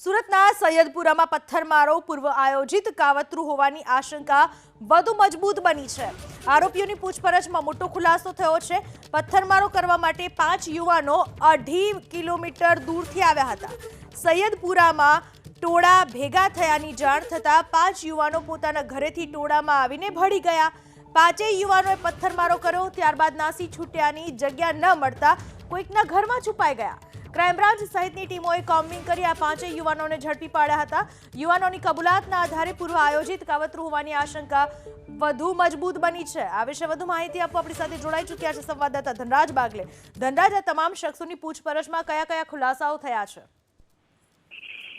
સુરતના સૈયદપુરામાં પથ્થરમારો પૂર્વ આયોજિત કાવતરું હોવાની આશંકા વધુ મજબૂત બની છે. આરોપીઓની પૂછપરછમાં મોટો ખુલાસો થયો છે. પથ્થરમારો કરવા માટે પાંચ યુવાનો અઢી કિલોમીટર દૂરથી આવ્યા હતા. સૈયદપુરામાં ટોળા ભેગા થયાની જાણ થતાં પાંચ યુવાનો પોતાના ઘરેથી ટોળામાં આવીને ભળી ગયા. પાંચેય યુવાનોએ પથ્થરમારો કર્યો. ત્યારબાદ નાસી છૂટ્યાની જગ્યા ન મળતા કોઈકના ઘરમાં છુપાઈ ગયા. ક્રાઇમ બ્રાન્ચ સહિતની ટીમોએ કોમ્બિંગ કરી આ પાંચેય યુવાનોને ઝડપી પાડ્યા હતા. યુવાનોની કબૂલાતના આધારે પૂર્વ આયોજિત કાવતરું હોવાની આશંકા વધુ મજબૂત બની છે. આ વિશે વધુ માહિતી આપવા આપણી સાથે જોડાઈ ચૂક્યા છે સંવાદદાતા ધનરાજ બાગલે. ધનરાજ, આ તમામ શખ્સોની પૂછપરછમાં કયા કયા ખુલાસાઓ થયા છે?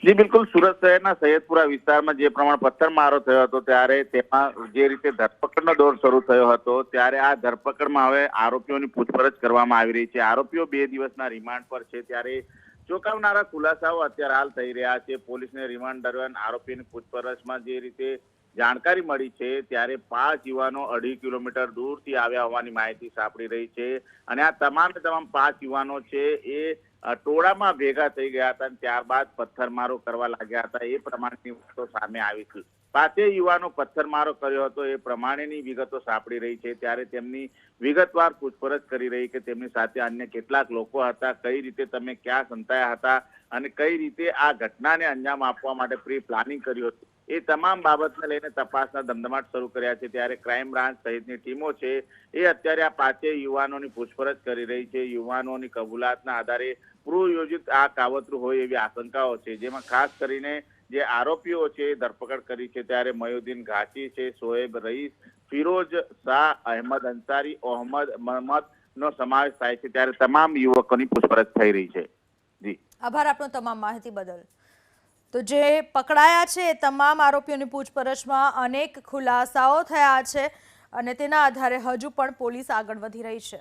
જી, બિલકુલ. સુરત શહેરના સૈયદપુરા વિસ્તારમાં જે પ્રમાણે પથ્થરમારો થયો હતો, ત્યારે તેમાં જે રીતે ધરપકડનો દોર શરૂ થયો હતો, ત્યારે આ ધરપકડમાં હવે આરોપીઓની પૂછપરછ કરવામાં આવી રહી છે. આરોપીઓ બે દિવસના રિમાન્ડ પર છે, ત્યારે ચોંકાવનારા ખુલાસાઓ અત્યારે હાલ થઈ રહ્યા છે. પોલીસને રિમાન્ડ દરમિયાન આરોપીની પૂછપરછમાં જે રીતે જાણકારી મળી છે, ત્યારે પાંચ યુવાનો અઢી કિલોમીટર દૂરથી આવ્યા હોવાની માહિતી સાંપડી રહી છે. અને આ તમામે તમામ પાંચ યુવાનો છે, એ ટોળામાં ભેગા થઈ ગયા હતા ત્યારબાદ પથ્થરમારો કરવા લાગ્યા હતા. એ પ્રમાણેની વાતો સામે આવી છે પાંચેય યુવાનો પથ્થરમારો કર્યો હતો. એ પ્રમાણેની વિગતો સાંપડી રહી છે. ત્યારે તેમની વિગતવાર પૂછપરછ કરી રહી કે તેમની સાથે અન્ય કેટલાક લોકો હતા. કઈ રીતે તમે ક્યાં સંતાયા હતા? અને કઈ રીતે આ ઘટનાને અંજામ આપવા માટે પ્રી પ્લાનિંગ કર્યું હતું? એ તમામ બાબતને લઈને તપાસના ધમધમાટ શરૂ કર્યા છે. ત્યારે ક્રાઇમ બ્રાન્ચ સહિતની ટીમો છે, એ અત્યારે આ પાંચેય યુવાનોની પૂછપરછ કરી રહી છે. યુવાનોની કબૂલાતના આધારે પૂર્વયોજિત આ કાવતરું હોય એવી આશંકાઓ છે. જેમાં ખાસ કરીને જે આરોપીઓ છે, એ ધરપકડ કરી છે. ત્યારે મયુદ્દીન ઘાસી છે, શોએબ રઈસ ફિરોજ શાહ, અહેમદ અંસારી, ઓહમદ મહમદ નો સમાવેશ થાય છે. ત્યારે તમામ યુવકોની પૂછપરછ થઈ રહી છે. જી. આભાર આપનો તમામ માહિતી બદલ. તો જે પકડાયા છે એ તમામ આરોપીઓની પૂછપરછમાં અનેક ખુલાસાઓ થયા છે અને તેના આધારે હજુ પણ પોલીસ આગળ વધી રહી છે.